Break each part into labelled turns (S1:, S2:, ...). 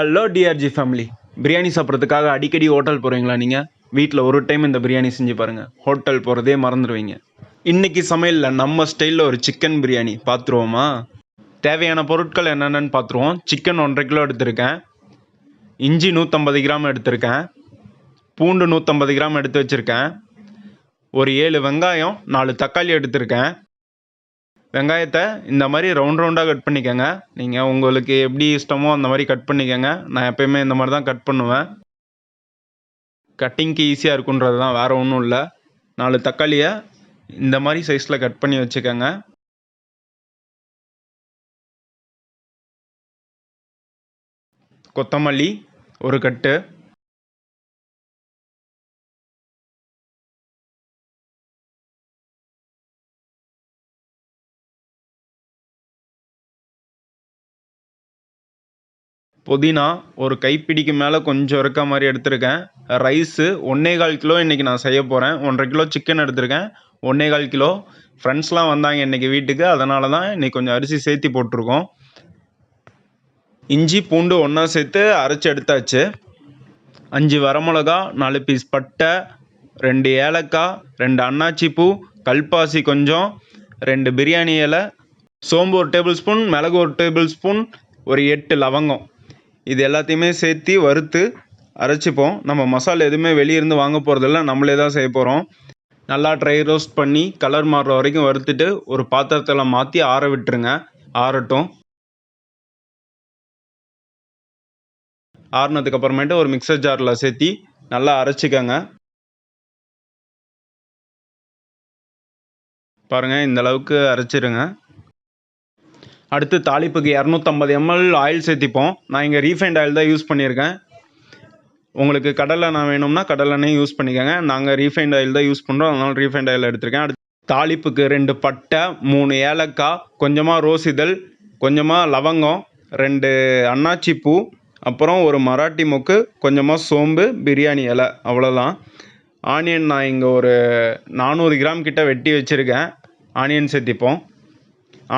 S1: Hello TRG family biryani சாப்பிட்றதுக்காக அடிக்கடி hotel போகிறீங்களா நீங்கள் வீட்டில் ஒரு டைம் இந்த பிரியாணி செஞ்சு பாருங்கள் ஹோட்டல் போகிறதே மறந்துடுவீங்க இன்னைக்கு சமையலில் நம்ம ஸ்டைலில் ஒரு சிக்கன் பிரியாணி பார்த்துருவோமா தேவையான பொருட்கள் என்னென்னு பார்த்துருவோம் சிக்கன் ஒன்றரை கிலோ எடுத்திருக்கேன். இஞ்சி நூற்றம்பது கிராம் எடுத்திருக்கேன். பூண்டு நூற்றம்பது கிராம் எடுத்து வச்சுருக்கேன். ஒரு ஏழு வெங்காயம் நாலு தக்காளி எடுத்திருக்கேன். வெங்காயத்தை இந்த மாதிரி ரவுண்ட் ரவுண்டாக கட் பண்ணிக்கோங்க. நீங்கள் உங்களுக்கு எப்படி இஷ்டமோ அந்த மாதிரி கட் பண்ணிக்கோங்க. நான் எப்பயுமே இந்த மாதிரி தான் கட் பண்ணுவேன். கட்டிங்க்கு ஈஸியாக இருக்குன்றது தான் வேறு ஒன்றும் இல்லை. நாலு தக்காளியை இந்த மாதிரி சைஸில் கட் பண்ணி வச்சுக்கோங்க. கொத்தமல்லி ஒரு கட்டு புதினா ஒரு கைப்பிடிக்கு மேலே கொஞ்சம் இருக்க மாதிரி எடுத்திருக்கேன். ரைஸு ஒன்றே கால் கிலோ இன்றைக்கி நான் செய்ய போகிறேன் ஒன்றரை கிலோ சிக்கன் எடுத்திருக்கேன். ஒன்றே கால் கிலோ. ஃப்ரெண்ட்ஸ்லாம் வந்தாங்க இன்றைக்கி வீட்டுக்கு. அதனால தான் இன்றைக்கி கொஞ்சம் அரிசி சேர்த்தி போட்டிருக்கோம். இஞ்சி பூண்டு ஒன்றா சேர்த்து அரைச்சி எடுத்தாச்சு. அஞ்சு வரமிளகா நாலு பீஸ் பட்டை ரெண்டு ஏலக்காய் ரெண்டு அன்னாச்சி பூ கல்பாசி கொஞ்சம் ரெண்டு பிரியாணி இலை சோம்பு ஒரு டேபிள் ஸ்பூன் மிளகு ஒரு டேபிள் ஸ்பூன் ஒரு எட்டு லவங்கம். இது எல்லாத்தையுமே சேர்த்து வறுத்து அரைச்சிப்போம். நம்ம மசாலா எதுவுமே வெளியிருந்து வாங்க போகிறதில்ல நம்மளே தான் செய்ய போகிறோம் நல்லா ட்ரை ரோஸ்ட் பண்ணி கலர் மாறுற வரைக்கும் வறுத்துட்டு ஒரு பாத்திரத்தில் மாற்றி ஆற விட்டுருங்க. ஆறட்டும். ஆறுனதுக்கு அப்புறமேட்டு ஒரு மிக்சர் ஜாரில் சேர்த்தி நல்லா அரைச்சிக்கங்க. பாருங்கள் இந்த அளவுக்கு அரைச்சிருங்க. அடுத்து தாளிப்புக்கு இரநூத்தம்பது எம்எல் ஆயில் சேர்த்திப்போம். நான் இங்கே ரீஃபைண்ட் ஆயில் தான் யூஸ் பண்ணியிருக்கேன். உங்களுக்கு கடலை நான் வேணும்னா கடலெண்ணெய் யூஸ் பண்ணிக்கோங்க. நாங்கள் ரீஃபைண்ட் ஆயில் தான் யூஸ் பண்ணுறோம் அதனால் ரீஃபைண்ட் ஆயில் எடுத்திருக்கேன். அடுத்து தாளிப்புக்கு ரெண்டு பட்டை மூணு ஏலக்காய் கொஞ்சமாக ரோஸ் இதழ் கொஞ்சமாக லவங்கம் ரெண்டு அன்னாச்சி பூ அப்புறம் ஒரு மராட்டி மொக்கு கொஞ்சமாக சோம்பு பிரியாணி இலை அவ்வளோதான் ஆனியன் நான் இங்கே ஒரு நானூறு கிராம் கிட்ட வெட்டி வச்சுருக்கேன். ஆனியன் சேர்த்திப்போம்.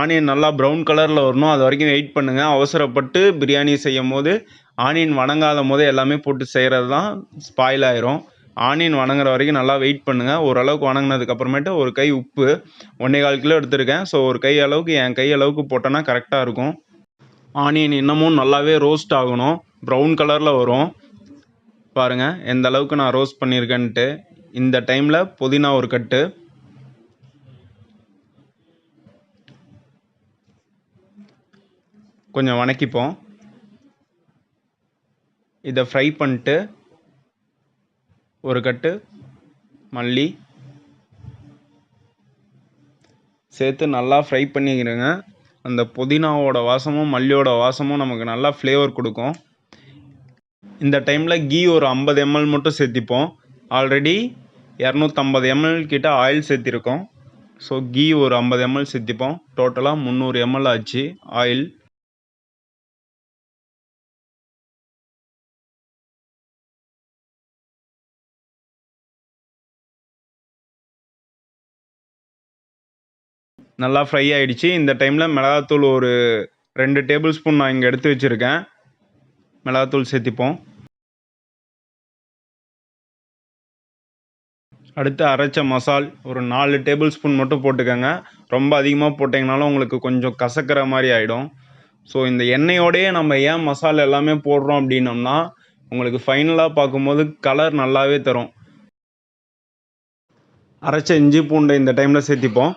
S1: ஆனியன் நல்லா ப்ரௌன் கலரில் வரணும். அது வரைக்கும் வெயிட் பண்ணுங்கள் அவசரப்பட்டு பிரியாணி செய்யும் போது ஆனியன் வணங்காத போது எல்லாமே போட்டு செய்கிறது தான் ஸ்பாயில் ஆயிரும். ஆனியன் வணங்குற வரைக்கும் நல்லா வெயிட் பண்ணுங்கள் ஓரளவுக்கு வணங்கினதுக்கப்புறமேட்டு ஒரு கை உப்பு. ஒன்றே கால் கிலோ எடுத்திருக்கேன். ஸோ ஒரு கை அளவுக்கு என் கை அளவுக்கு போட்டோன்னா கரெக்டாக இருக்கும். ஆனியன் இன்னமும் நல்லாவே ரோஸ்ட் ஆகணும். ப்ரௌன் கலரில் வரும். பாருங்கள் எந்த அளவுக்கு நான் ரோஸ்ட் பண்ணியிருக்கேன்ட்டு இந்த டைமில் புதினா ஒரு கட்டு. கொஞ்சம் வணக்கிப்போம். இதை ஃப்ரை பண்ணிட்டு ஒரு கட்டு மல்லி சேர்த்து நல்லா ஃப்ரை பண்ணிக்கிறேங்க. அந்த புதினாவோட வாசமும் மல்லியோட வாசமும் நமக்கு நல்லா ஃப்ளேவர் கொடுக்கும். இந்த டைமில் கீ ஒரு ஐம்பது எம்எல் மட்டும் சேர்த்திப்போம். ஆல்ரெடி இரநூத்தம்பது எம்எல் கிட்ட ஆயில் சேர்த்திருக்கோம். ஸோ கீ ஒரு ஐம்பது எம்எல் சேர்த்திப்போம். டோட்டலாக முந்நூறு எம்எல் ஆச்சு. ஆயில் நல்லா ஃப்ரை ஆகிடுச்சு இந்த டைமில் மிளகாத்தூள் ஒரு ரெண்டு டேபிள் ஸ்பூன் நான் இங்கே எடுத்து வச்சுருக்கேன். மிளகாத்தூள் சேர்த்திப்போம். அடுத்து அரைச்ச மசால் ஒரு நாலு டேபிள் ஸ்பூன் மட்டும் போட்டுக்கோங்க. ரொம்ப அதிகமாக போட்டிங்கனாலும் உங்களுக்கு கொஞ்சம் கசக்கிற மாதிரி ஆகிடும் ஸோ இந்த எண்ணெயோடையே நம்ம ஏன் மசாலா எல்லாமே போடுறோம் அப்படின்னம்னா உங்களுக்கு ஃபைனலாக பார்க்கும்போது கலர் நல்லாவே தரும். அரைச்ச இஞ்சி பூண்டை இந்த டைமில் சேர்த்திப்போம்.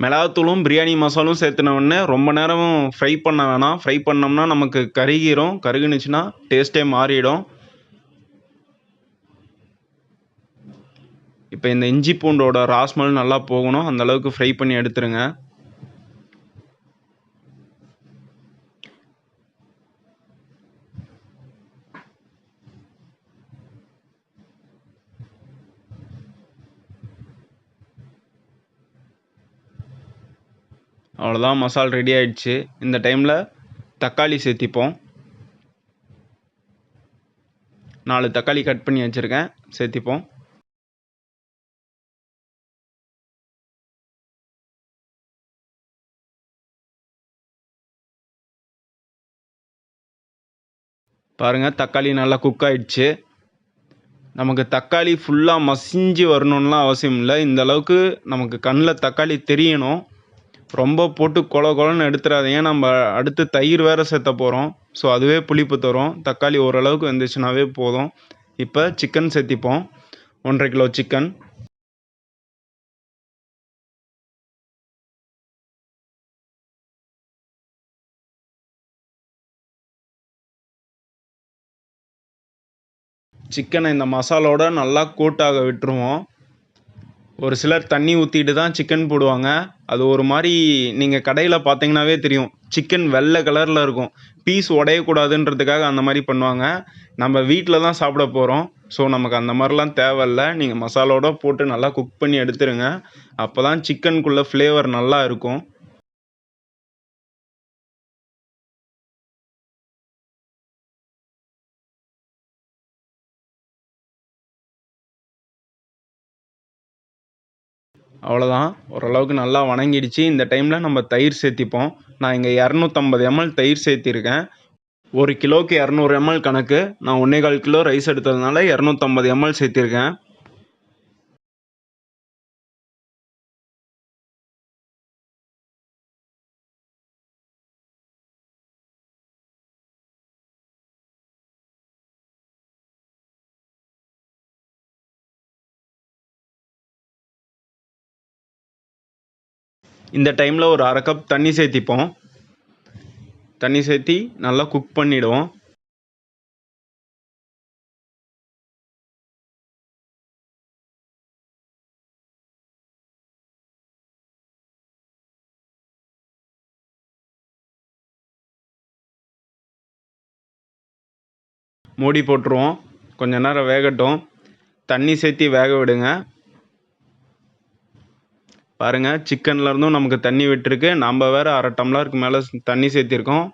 S1: மிளகாத்தூளும் பிரியாணி மசாலும் சேர்த்துனவுடனே ரொம்ப நேரம் ஃப்ரை பண்ண வேணாம். ஃப்ரை பண்ணோம்னா நமக்கு கருகிரும். கருகுனுச்சுன்னா டேஸ்ட்டே மாறிடும். இப்போ இந்த இஞ்சி பூண்டோட ராஸ்மல் நல்லா போகணும். அந்த அளவுக்கு ஃப்ரை பண்ணி எடுத்துருங்க. அவ்வளோதான் மசால் ரெடி ஆயிடுச்சு. இந்த டைமில் தக்காளி சேர்த்திப்போம். நாலு தக்காளி கட் பண்ணி வச்சுருக்கேன். சேர்த்திப்போம். பாருங்கள் தக்காளி நல்லா குக் ஆகிடுச்சு நமக்கு தக்காளி ஃபுல்லாக மசிஞ்சு வரணும்லாம் அவசியம் இல்லை. இந்த அளவுக்கு நமக்கு கண்ணில் தக்காளி தெரியணும். ரொம்ப போட்டு கொல கொலன்னு எடுத்துடாதீங்க நம்ம அடுத்து தயிர் வேறு சேர்த்த போகிறோம் ஸோ அதுவே புளிப்பு தரும். தக்காளி ஓரளவுக்கு வெந்துச்சுனாவே போதும். இப்போ சிக்கன் சேர்த்திப்போம். ஒன்றரை கிலோ சிக்கன் சிக்கனை இந்த மசாலோட நல்லா கூட்டாக விட்டுருவோம். ஒரு சிலர் தண்ணி ஊற்றிட்டு தான் சிக்கன் போடுவாங்க. அது ஒரு மாதிரி நீங்கள் கடையில் பார்த்தீங்கன்னாவே தெரியும். சிக்கன் வெள்ளை கலரில் இருக்கும். பீஸ் உடையக்கூடாதுன்றதுக்காக அந்த மாதிரி பண்ணுவாங்க. நம்ம வீட்டில் தான் சாப்பிட போகிறோம் ஸோ நமக்கு அந்த மாதிரிலாம் தேவையில்ல. நீங்கள் மசாலோட போட்டு நல்லா குக் பண்ணி எடுத்துருங்க. அப்போ தான் சிக்கனுக்குள்ளே ஃப்ளேவர் நல்லா இருக்கும். அவ்வளோதான் ஓரளவுக்கு நல்லா வணங்கிடுச்சு. இந்த டைமில் நம்ம தயிர் சேர்த்திப்போம். நான் இங்கே இரநூத்தம்பது எம்எல் தயிர் சேர்த்திருக்கேன். ஒரு கிலோக்கு இரநூறு எம்எல் கணக்கு. நான் ஒன்றே கால் கிலோ ரைஸ் எடுத்ததுனால இரநூத்தம்பது எம்எல் சேர்த்திருக்கேன். இந்த டைமில் ஒரு அரை கப் தண்ணி சேர்த்திப்போம். தண்ணி சேர்த்தி நல்லா குக் பண்ணிவிடுவோம் மூடி போட்டுருவோம். கொஞ்ச நேரம் வேகட்டும். தண்ணி சேர்த்தி வேக விடுங்க. பாருங்கள் சிக்கன்லேருந்தும் நமக்கு தண்ணி விட்டுருக்கு. நம்ம வேறு அரை டம்ளருக்கு மேலே தண்ணி சேர்த்திருக்கோம்.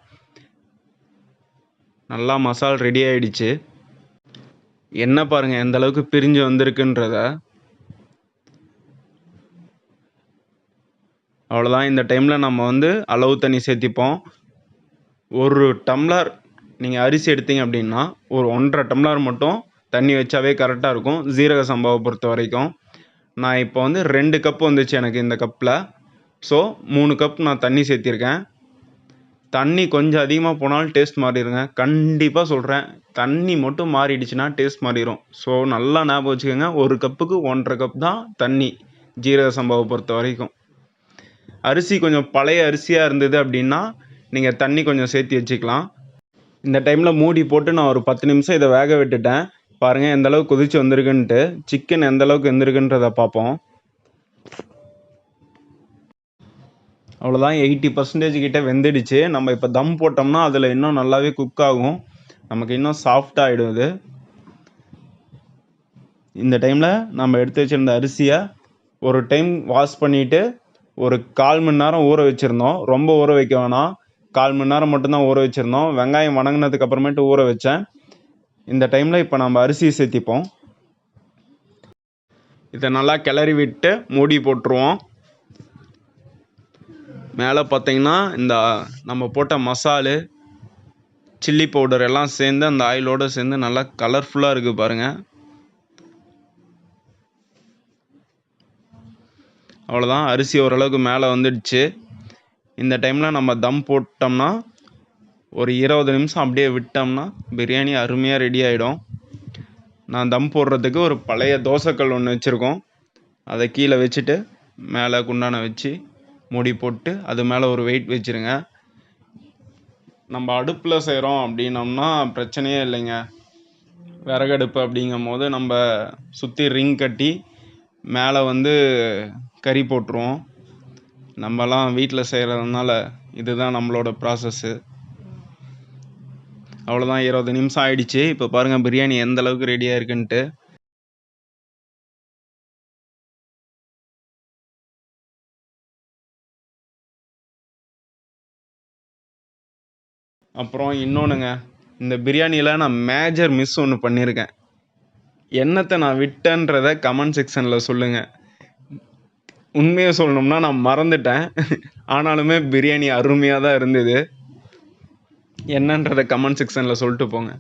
S1: நல்லா மசால் ரெடி ஆயிடுச்சு. என்ன பாருங்கள் எந்த அளவுக்கு பிரிஞ்சு வந்திருக்குன்றத. அவ்வளோதான் இந்த டைமில் நம்ம வந்து அளவு தண்ணி சேர்த்திப்போம். ஒரு டம்ளர் நீங்கள் அரிசி எடுத்தீங்க அப்படின்னா ஒரு ஒன்றரை டம்ளர் மட்டும் தண்ணி வச்சாவே கரெக்டாக இருக்கும். ஜீரக சம்பாவை பொறுத்த வரைக்கும். நான் இப்போ வந்து ரெண்டு கப் வந்துச்சு எனக்கு இந்த கப்பில் ஸோ மூணு கப் நான் தண்ணி சேர்த்திருக்கேன். தண்ணி கொஞ்சம் அதிகமாக போனாலும் டேஸ்ட் மாறிடுங்க. கண்டிப்பாக சொல்கிறேன் தண்ணி மட்டும் மாறிடுச்சுன்னா டேஸ்ட் மாறிடும் ஸோ நல்லா ஞாபகம் வச்சுக்கோங்க ஒரு கப்புக்கு ஒன்றரை கப் தான் தண்ணி ஜீரக சம்பாவை பொறுத்த வரைக்கும். அரிசி கொஞ்சம் பழைய அரிசியாக இருந்தது அப்படின்னா நீங்கள் தண்ணி கொஞ்சம் சேர்த்து வச்சுக்கலாம். இந்த டைமில் மூடி போட்டு நான் ஒரு பத்து நிமிஷம் இதை வேக விட்டுட்டேன். பாருங்கள் எந்த அளவுக்கு கொதிச்சு வந்திருக்குன்ட்டு சிக்கன் எந்த அளவுக்கு வெந்திருக்குன்றத பார்ப்போம் அவ்வளோதான் எயிட்டி பர்சன்டேஜ் கிட்டே வெந்துடுச்சு. நம்ம இப்போ தம் போட்டோம்னா அதில் இன்னும் நல்லாவே குக் ஆகும். நமக்கு இன்னும் சாஃப்ட் ஆகிடும் இது. இந்த டைமில் நம்ம எடுத்து வச்சுருந்த அரிசியை ஒரு டைம் வாஷ் பண்ணிவிட்டு ஒரு கால் மணி நேரம் ஊற வச்சுருந்தோம். ரொம்ப ஊற வைக்க வேணாம். கால் மணி நேரம் மட்டும்தான் ஊற வச்சுருந்தோம். வெங்காயம் வணங்கினதுக்கு அப்புறமேட்டு ஊற வச்சேன். இந்த டைமில் இப்போ நம்ம அரிசி சேர்த்திப்போம். இதை நல்லா கிளறி விட்டு மூடி போட்டுருவோம். மேலே பார்த்தீங்கன்னா இந்த நம்ம போட்ட மசாலு சில்லி பவுடர் எல்லாம் சேர்ந்து அந்த ஆயிலோடு சேர்ந்து நல்லா கலர்ஃபுல்லாக இருக்குது பாருங்கள் அவ்வளோதான் அரிசி ஓரளவுக்கு மேலே வந்துடுச்சு. இந்த டைமில் நம்ம தம் போட்டோம்னா ஒரு இருபது நிமிஷம் அப்படியே விட்டோம்னா பிரியாணி அருமையாக ரெடி ஆகிடும் நான் தம் போடுறதுக்கு ஒரு பழைய தோசைக்கல் ஒன்று வச்சுருக்கோம். அதை கீழே வச்சுட்டு மேலே குண்டான வச்சு மூடி போட்டு அது மேலே ஒரு வெயிட் வச்சுருங்க. நம்ம அடுப்பில் செய்கிறோம் அப்படின்னோம்னா பிரச்சனையே இல்லைங்க. விறகடுப்பு அப்படிங்கும் போது நம்ம சுற்றி ரிங் கட்டி மேலே வந்து கறி போட்டுருவோம். நம்மலாம் வீட்டில் செய்கிறதுனால இதுதான் நம்மளோட ப்ராசஸ்ஸு அவ்வளோதான் இருபது நிமிஷம் ஆயிடுச்சு. இப்போ பாருங்கள் பிரியாணி எந்த அளவுக்கு ரெடியாக இருக்குன்ட்டு. அப்புறம் இன்னொன்றுங்க இந்த பிரியாணியில் நான் மேஜர் மிஸ் ஒன்று பண்ணியிருக்கேன் என்னத்தை நான் விட்டேன்றதை கமெண்ட் செக்ஷனில் சொல்லுங்கள் உண்மையை சொல்லணும்னா நான் மறந்துட்டேன். ஆனாலுமே பிரியாணி அருமையாக தான் இருந்தது. என்னன்றதை கமெண்ட் செக்ஷனில் சொல்லிட்டு போங்க.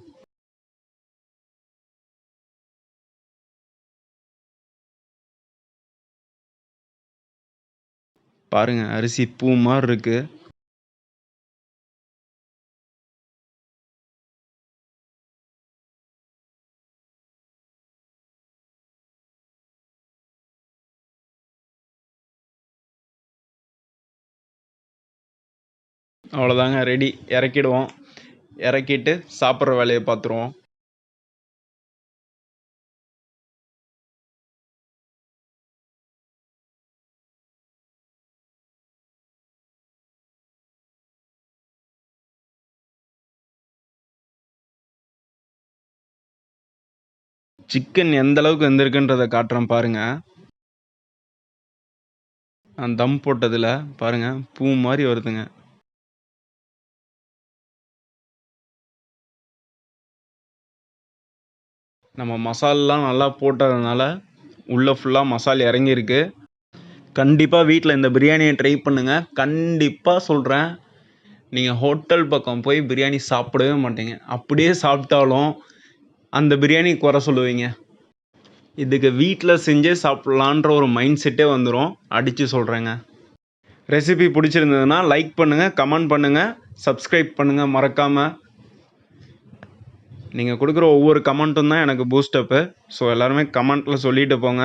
S1: பாருங்க அரிசி பூ மாதிரி இருக்கு. அவ்வளோதாங்க ரெடி இறக்கிடுவோம். இறக்கிட்டு சாப்பிட்ற வேலையை பார்த்துருவோம். சிக்கன் எந்த அளவுக்கு வெந்திருக்குன்றதை காட்டுறேன் பாருங்க. நான் தம் போட்டதில் பாருங்கள் பூ மாதிரி வருதுங்க. நம்ம மசாலாலாம் நல்லா போட்டதுனால உள்ளே ஃபுல்லாக மசால் இறங்கியிருக்கு. கண்டிப்பாக வீட்டில் இந்த பிரியாணியை ட்ரை பண்ணுங்கள் கண்டிப்பாக சொல்கிறேன் நீங்கள் ஹோட்டல் பக்கம் போய் பிரியாணி சாப்பிடவே மாட்டீங்க. அப்படியே சாப்பிட்டாலும் அந்த பிரியாணி குறை சொல்லுவீங்க. இதுக்கு வீட்டில் செஞ்சே சாப்பிட்லான்ற ஒரு மைண்ட் செட்டே வந்துடும் அடித்து சொல்கிறேங்க ரெசிபி பிடிச்சிருந்ததுன்னா லைக் பண்ணுங்கள் கமெண்ட் பண்ணுங்கள் சப்ஸ்கிரைப் பண்ணுங்கள் மறக்காமல் நீங்கள் கொடுக்குற ஒவ்வொரு கமெண்ட்டும் தான் எனக்கு பூஸ்டப்பு ஸோ எல்லாருமே கமெண்ட்டில் சொல்லிட்டு போங்க.